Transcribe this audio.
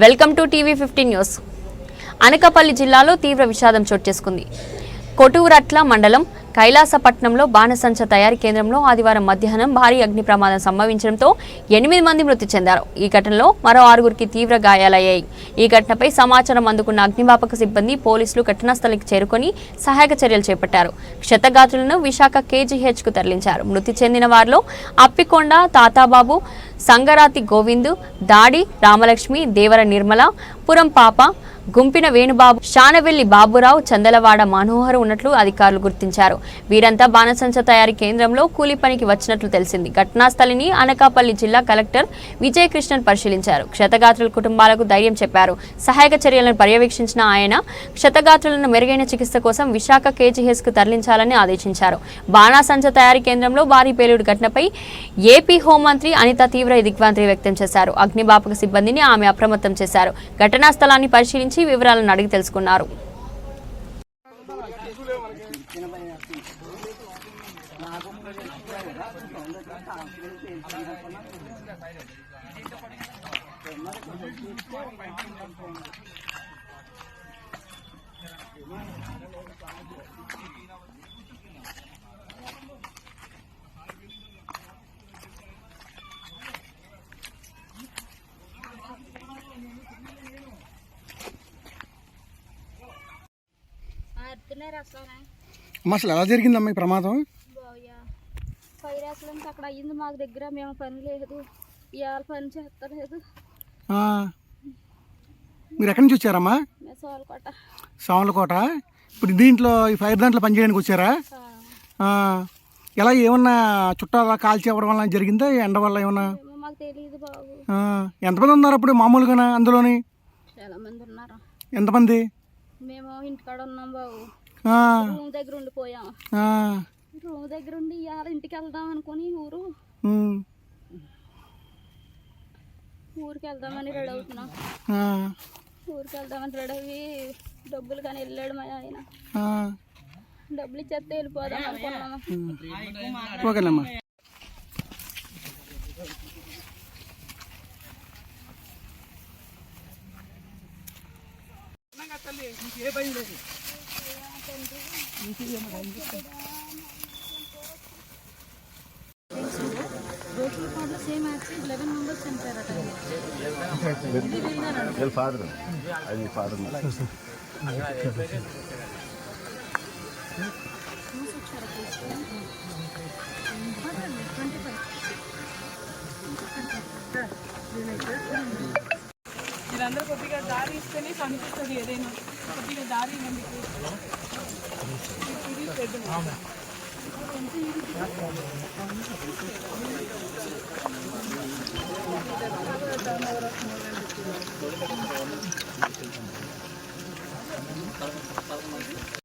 Welcome to TV fifteen news. Anakapalli జిల్లాలో తీవ్ర విషాదం చోటు చేసుకుంది. కొటూరట్ల మండలం కైలాసపట్నంలో బాణసంచ తయారీ కేంద్రంలో ఆదివారం మధ్యాహ్నం భారీ అగ్ని ప్రమాదం సంభవించడంతో ఎనిమిది మంది మృతి చెందారు. ఈ ఘటనలో మరో ఆరుగురికి తీవ్ర గాయాలయ్యాయి. ఈ ఘటనపై సమాచారం అందుకున్న అగ్నిమాపక సిబ్బంది పోలీసులు ఘటనాస్థలికి చేరుకొని సహాయక చర్యలు చేపట్టారు. క్షతగాత్రులను విశాఖ కేజీహెచ్కు తరలించారు. మృతి చెందిన వారిలో అప్పికొండ తాతాబాబు సంగరాతి గోవిందు దాడి రామలక్ష్మి దేవర నిర్మల పురం పాప గుంపిన వేణుబాబు శానవెల్లి బాబురావు చందలవాడ మనోహర్ ఉన్నట్లు అధికారులు గుర్తించారు. వీరంతా బాణసంచ తయారీ కేంద్రంలో కూలీ పనికి వచ్చినట్లు తెలిసింది. ఘటనాస్థలిని అనకాపల్లి జిల్లా కలెక్టర్ విజయకృష్ణన్ పరిశీలించారు. క్షతగాత్రుల కుటుంబాలకు ధైర్యం చెప్పారు. సహాయక చర్యలను పర్యవేక్షించిన ఆయన క్షతగాత్రులను మెరుగైన చికిత్స కోసం విశాఖ కేజీహెచ్కు తరలించాలని ఆదేశించారు. బాణాసంచ తయారీ కేంద్రంలో భారీ పేలుడు ఘటనపై ఏపీ హోంమంత్రి అనిత తీవ్ర దిగ్భ్రాంతి వ్యక్తం చేశారు. అగ్నిబాపక సిబ్బందిని ఆమె అప్రమత్తం చేశారు. ఘటనా స్థలాన్ని పరిశీలించి వివరాలను అడిగి తెలుసుకున్నారు. అమ్మ అసలు ఎలా జరిగిందమ్మా ఈ ప్రమాదం? ఫైర్ యాక్సిడెంట్ అక్కడ అయ్యింది మాకు దగ్గర మేము పని లేదు. ఇవాళ పని చేస్తలేదు. మీరు ఎక్కడి నుంచి వచ్చారమ్మా? మేము సోలకోట. సామలకోట. ఇప్పుడు దీంట్లో ఈ ఫైర్ దాంట్లో పనిచేయడానికి వచ్చారా? ఎలా ఏమన్నా చుట్టాల కాల్చి అవ్వడం వల్ల జరిగిందా? ఎండ వల్ల ఏమన్నా? ఎంతమంది ఉన్నారు అప్పుడు మామూలుగా అందులోని? ఎంతమంది? మేము ఇంటికాడ ఉన్నాం బాబు. రూమ్ దగ్గర ఉండిపోయాం. ఆ, రూమ్ దగ్గర ఉండి ఇవాళ ఇంటికి వెళ్దాం అనుకుని ఊరు. ఊరికి వెళ్దామని రెడీ అవుతున్నాం. ఆ, ఊరికి వెళ్దామని రెడీ అయ్యి డబ్బులు కానీ వెళ్ళాడు మా ఆయన. ఆ, డబ్బులు ఇచ్చేస్తే వెళ్ళిపోదాం అనుకున్నాము ఓకేనమ్మా. సేమ్ యాక్సిడెంట్ లెవెన్ మెంబర్స్ చనిపోయారట ఫాదర్ అది ఫాదర్ అందరూ కొద్దిగా దారి ఇస్తేనే కనిపిస్తుంది ఏదైనా. కొద్దిగా దారి ఇవ్వండి ఇది పెద్ద